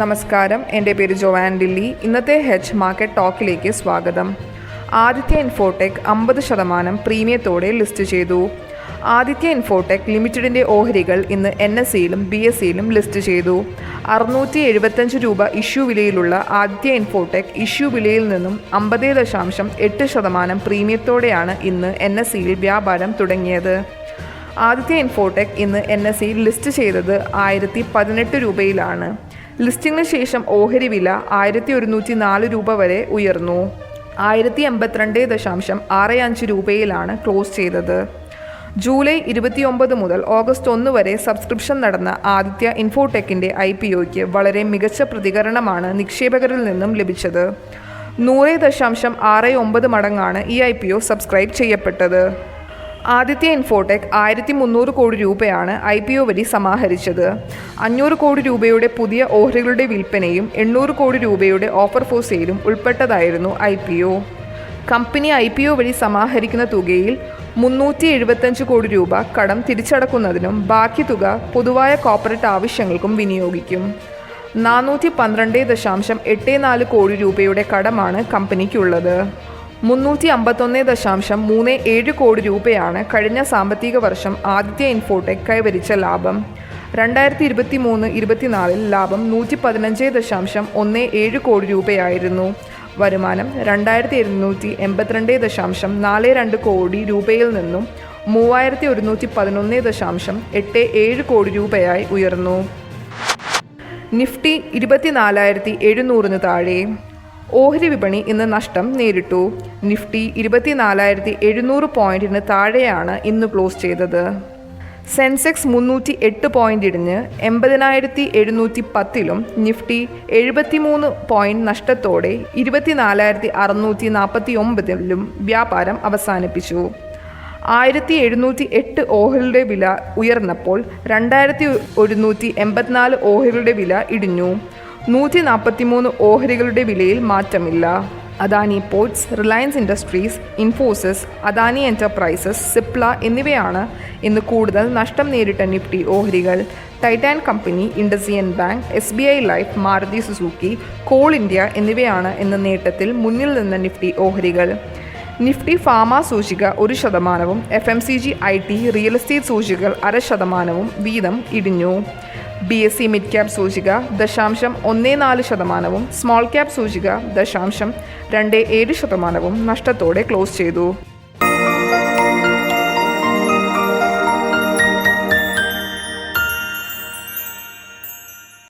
നമസ്കാരം. എന്റെ പേര് ജോവാൻ ഡില്ലി ഇന്നത്തെ ഹെച്ച് മാർക്കറ്റ് ടോക്കിലേക്ക് സ്വാഗതം. ആദിത്യ ഇൻഫോടെക് അമ്പത് ശതമാനം പ്രീമിയത്തോടെ ലിസ്റ്റ് ചെയ്തു. ആദിത്യ ഇൻഫോടെക് ലിമിറ്റഡിന്റെ ഓഹരികൾ ഇന്ന് എൻ എസ് സിയിലും ബി എസ് സിയിലും ലിസ്റ്റ് ചെയ്തു. അറുന്നൂറ്റി എഴുപത്തഞ്ച് രൂപ ഇഷ്യൂ വിലയിലുള്ള ആദിത്യ ഇൻഫോടെക് ഇഷ്യൂ വിലയിൽ നിന്നും അമ്പത് ദശാംശം എട്ട് ശതമാനം പ്രീമിയത്തോടെയാണ് ഇന്ന് എൻ എസ് സിയിൽ വ്യാപാരം തുടങ്ങിയത്. ആദിത്യ ഇൻഫോടെക് ഇന്ന് എൻ എസ് സിയിൽ ലിസ്റ്റ് ചെയ്തത് ആയിരത്തി പതിനെട്ട് രൂപയിലാണ്. ലിസ്റ്റിംഗിന് ശേഷം ഓഹരി വില ആയിരത്തി ഒരുന്നൂറ്റി നാല് രൂപ വരെ ഉയർന്നു. ആയിരത്തി എൺപത്തിരണ്ട് ദശാംശം ആറ് അഞ്ച് രൂപയിലാണ് ക്ലോസ് ചെയ്തത്. ജൂലൈ ഇരുപത്തിയൊമ്പത് മുതൽ ഓഗസ്റ്റ് ഒന്ന് വരെ സബ്സ്ക്രിപ്ഷൻ നടന്ന ആദിത്യ ഇൻഫോടെക്കിന്റെ ഐ പി ഒയ്ക്ക് വളരെ മികച്ച പ്രതികരണമാണ് നിക്ഷേപകരിൽ നിന്നും ലഭിച്ചത്. നൂറ് ദശാംശം ആറ് ഒമ്പത് മടങ്ങാണ് ഈ ഐ പി ഒ സബ്സ്ക്രൈബ് ചെയ്യപ്പെട്ടത്. ആദിത്യ ഇൻഫോടെക് ആയിരത്തി മുന്നൂറ് കോടി രൂപയാണ് ഐ പി ഒ വഴി സമാഹരിച്ചത്. അഞ്ഞൂറ് കോടി രൂപയുടെ പുതിയ ഓഹരികളുടെ വിൽപ്പനയും എണ്ണൂറ് കോടി രൂപയുടെ ഓഫർ ഫോർ സെയിലും ഉൾപ്പെട്ടതായിരുന്നു I P O. Company I P O വഴി സമാഹരിക്കുന്ന തുകയിൽ മുന്നൂറ്റി എഴുപത്തഞ്ച് കോടി രൂപ കടം തിരിച്ചടക്കുന്നതിനും ബാക്കി തുക പൊതുവായ കോർപ്പറേറ്റ് ആവശ്യങ്ങൾക്കും വിനിയോഗിക്കും. നാനൂറ്റി പന്ത്രണ്ട് ദശാംശം എട്ട് നാല് കോടി രൂപയുടെ കടമാണ് കമ്പനിക്കുള്ളത്. മുന്നൂറ്റി അമ്പത്തൊന്ന് ദശാംശം മൂന്ന് ഏഴ് കോടി രൂപയാണ് കഴിഞ്ഞ സാമ്പത്തിക വർഷം ആദിത്യ ഇൻഫോടെക് കൈവരിച്ച ലാഭം. രണ്ടായിരത്തി ഇരുപത്തി മൂന്ന് ഇരുപത്തിനാലിൽ ലാഭം നൂറ്റി പതിനഞ്ച് ദശാംശം ഒന്ന് ഏഴ് കോടി രൂപയായിരുന്നു. വരുമാനം രണ്ടായിരത്തി ഇരുന്നൂറ്റി എൺപത്തിരണ്ട് ദശാംശം നാല് രണ്ട് കോടി രൂപയിൽ നിന്നും മൂവായിരത്തി ഒരുന്നൂറ്റി പതിനൊന്ന് ദശാംശം എട്ട് ഏഴ് കോടി രൂപയായി ഉയർന്നു. നിഫ്റ്റി ഇരുപത്തിനാലായിരത്തി എഴുന്നൂറിന് താഴെ. ഓഹരി വിപണി ഇന്ന് നഷ്ടം നേരിട്ടു. നിഫ്റ്റി ഇരുപത്തിനാലായിരത്തി എഴുന്നൂറ് പോയിന്റിന് താഴെയാണ് ഇന്ന് ക്ലോസ് ചെയ്തത്. സെൻസെക്സ് മുന്നൂറ്റി എട്ട് പോയിന്റ് ഇടിഞ്ഞ് എൺപതിനായിരത്തി എഴുന്നൂറ്റി പത്തിലും നിഫ്റ്റി എഴുപത്തിമൂന്ന് പോയിന്റ് നഷ്ടത്തോടെ ഇരുപത്തിനാലായിരത്തി അറുന്നൂറ്റി നാൽപ്പത്തി ഒമ്പതിലും വ്യാപാരം അവസാനിപ്പിച്ചു. ആയിരത്തി എഴുന്നൂറ്റി എട്ട് ഓഹരിയുടെ വില ഉയർന്നപ്പോൾ രണ്ടായിരത്തി ഒരുന്നൂറ്റി എൺപത്തിനാല് ഓഹരിയുടെ വില ഇടിഞ്ഞു. നൂറ്റി നാൽപ്പത്തിമൂന്ന് ഓഹരികളുടെ വിലയിൽ മാറ്റമില്ല. Adani Ports Reliance Industries Infosys Adani Enterprises Cipla എന്നിവയാണ് ഇന്ന് കൂടുതൽ നഷ്ടം നേരിട്ട നിഫ്റ്റി ഓഹരികൾ. Titan Company IndusInd Bank S B I Life Maruti Suzuki Coal India എന്നിവയാണ് ഇന്ന് നേട്ടത്തിൽ മുന്നിൽ നിന്ന നിഫ്റ്റി ഓഹരികൾ. നിഫ്റ്റി ഫാമ സൂചിക ഒരു ശതമാനവും F M C G I T real estate സൂചികകൾ അര ശതമാനവും വീതം ഇടിഞ്ഞു. B S E mid cap സൂചിക ദശാംശം ഒന്ന് നാല് ശതമാനവും സ്മോൾ ക്യാപ് സൂചിക ദശാംശം രണ്ട് ഏഴ് ശതമാനവും നഷ്ടത്തോടെ ക്ലോസ് ചെയ്തു.